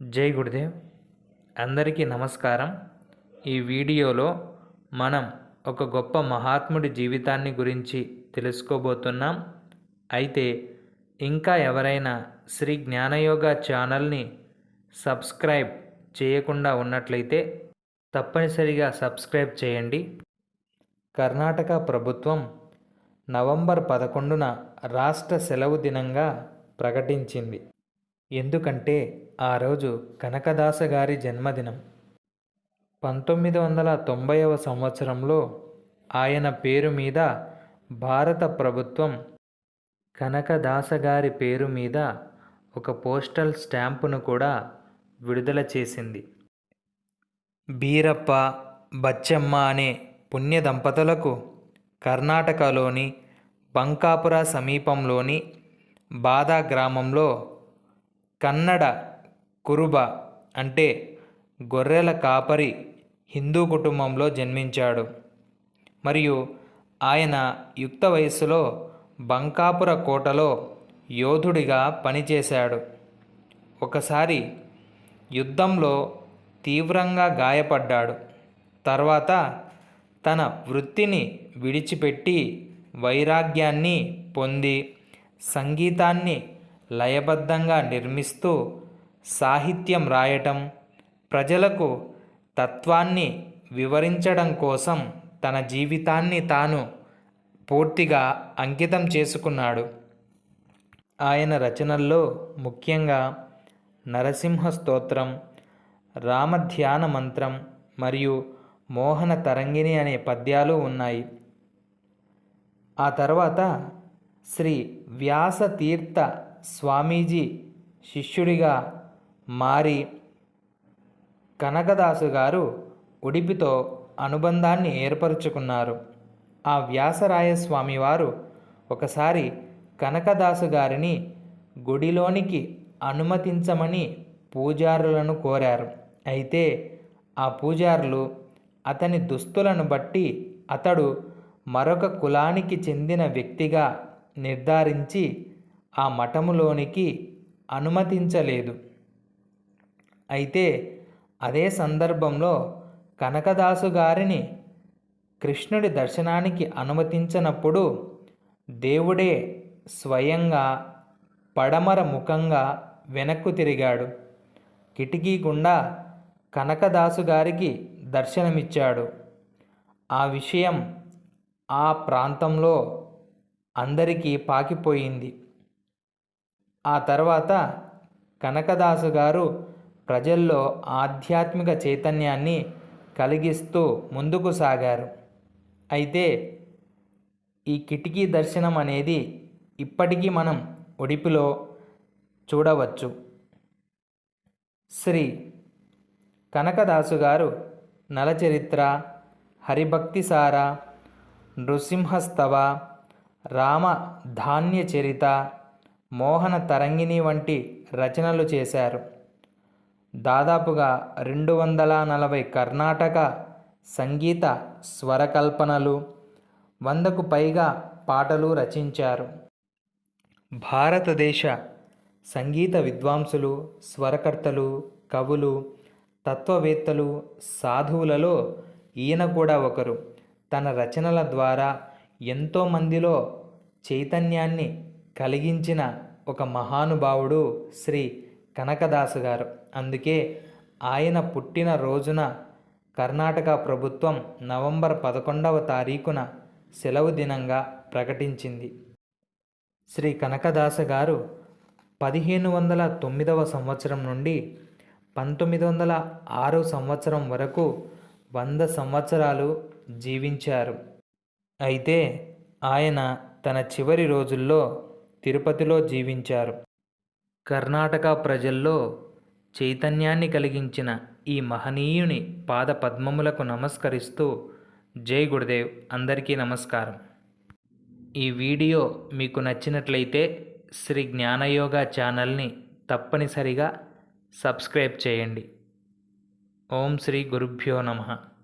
జై గురుదేవ్. అందరికీ నమస్కారం. ఈ వీడియోలో మనం ఒక గొప్ప మహాత్ముడి జీవితాన్ని గురించి తెలుసుకోబోతున్నాం. అయితే ఇంకా ఎవరైనా శ్రీ జ్ఞానయోగ ఛానల్ని సబ్స్క్రైబ్ చేయకుండా ఉన్నట్లయితే తప్పనిసరిగా సబ్స్క్రైబ్ చేయండి. కర్ణాటక ప్రభుత్వం నవంబర్ పదకొండున రాష్ట్ర సెలవు దినంగా ప్రకటించింది. ఎందుకంటే ఆ రోజు కనకదాస గారి జన్మదినం. పంతొమ్మిది వందల తొంభైవ సంవత్సరంలో ఆయన పేరు మీద భారత ప్రభుత్వం కనకదాస గారి పేరు మీద ఒక పోస్టల్ స్టాంపును కూడా విడుదల చేసింది. బీరప్ప బచ్చమ్మ అనే పుణ్య దంపతులకు కర్ణాటకలోని బంకాపుర సమీపంలోని బాదా గ్రామంలో కన్నడ కురుబ అంటే గొర్రెల కాపరి హిందూ కుటుంబంలో జన్మించాడు. మరియు ఆయన యుక్త వయస్సులో బంకాపుర కోటలో యోధుడిగా పనిచేశాడు. ఒకసారి యుద్ధంలో తీవ్రంగా గాయపడ్డాడు. తర్వాత తన వృత్తిని విడిచిపెట్టి వైరాగ్యాన్ని పొంది సంగీతాన్ని లయబద్ధంగా నిర్మిస్తూ సాహిత్యం రాయటం ప్రజలకు తత్వాన్ని వివరించడం కోసం తన జీవితాన్ని తాను పూర్తిగా అంకితం చేసుకున్నాడు. ఆయన రచనల్లో ముఖ్యంగా నరసింహ స్తోత్రం రామధ్యాన మంత్రం మరియు మోహన తరంగిణి అనే పద్యాలు ఉన్నాయి. ఆ తర్వాత శ్రీ వ్యాసతీర్థ స్వామీజీ శిష్యుడిగా మారి కనకదాసు గారు ఉడిపితో అనుబంధాన్ని ఏర్పరచుకున్నారు. ఆ వ్యాసరాయ స్వామివారు ఒకసారి కనకదాసు గారిని గుడిలోనికి అనుమతించమని పూజారులను కోరారు. అయితే ఆ పూజారులు అతని దుస్తులను బట్టి అతడు మరొక కులానికి చెందిన వ్యక్తిగా నిర్ధారించి ఆ మఠములోనికి అనుమతించలేదు. అయితే అదే సందర్భంలో కనకదాసు గారిని కృష్ణుడి దర్శనానికి అనుమతించనప్పుడు దేవుడే స్వయంగా పడమర ముఖంగా వెనక్కు తిరిగాడు. కిటికీ గుండా కనకదాసు గారికి దర్శనమిచ్చాడు. ఆ విషయం ఆ ప్రాంతంలో అందరికీ పాకిపోయింది. ఆ తర్వాత కనకదాసు గారు ప్రజల్లో ఆధ్యాత్మిక చైతన్యాన్ని కలిగిస్తూ ముందుకు సాగారు. అయితే ఈ కిటికీ దర్శనం అనేది ఇప్పటికీ మనం ఉడిపిలో చూడవచ్చు. శ్రీ కనకదాసు గారు నలచరిత్ర హరిభక్తిసార నృసింహస్తవ రామ ధాన్య చరిత మోహన తరంగిణి వంటి రచనలు చేశారు. దాదాపుగా రెండు వందల నలభై కర్ణాటక సంగీత స్వరకల్పనలు వందకు పైగా పాటలు రచించారు. భారతదేశ సంగీత విద్వాంసులు స్వరకర్తలు కవులు తత్వవేత్తలు సాధువులలో ఈయన కూడా ఒకరు. తన రచనల ద్వారా ఎంతోమందిలో చైతన్యాన్ని కలిగించిన ఒక మహానుభావుడు శ్రీ కనకదాసు గారు. అందుకే ఆయన పుట్టిన రోజున కర్ణాటక ప్రభుత్వం నవంబర్ పదకొండవ తారీఖున సెలవు దినంగా ప్రకటించింది. శ్రీ కనకదాస గారు పదిహేను వందల తొమ్మిదవ సంవత్సరం నుండి పంతొమ్మిది వందల ఆరు సంవత్సరం వరకు వంద సంవత్సరాలు జీవించారు. అయితే ఆయన తన చివరి రోజుల్లో తిరుపతిలో జీవించారు. కర్ణాటక ప్రజల్లో చైతన్యాన్ని కలిగించిన ఈ మహనీయుని పాద పద్మములకు నమస్కరిస్తూ జై గురుదేవ్ అందరికీ నమస్కారం. ఈ వీడియో మీకు నచ్చినట్లయితే శ్రీ జ్ఞానయోగ ఛానల్ని తప్పనిసరిగా సబ్స్క్రైబ్ చేయండి. ఓం శ్రీ గురుభ్యో నమః.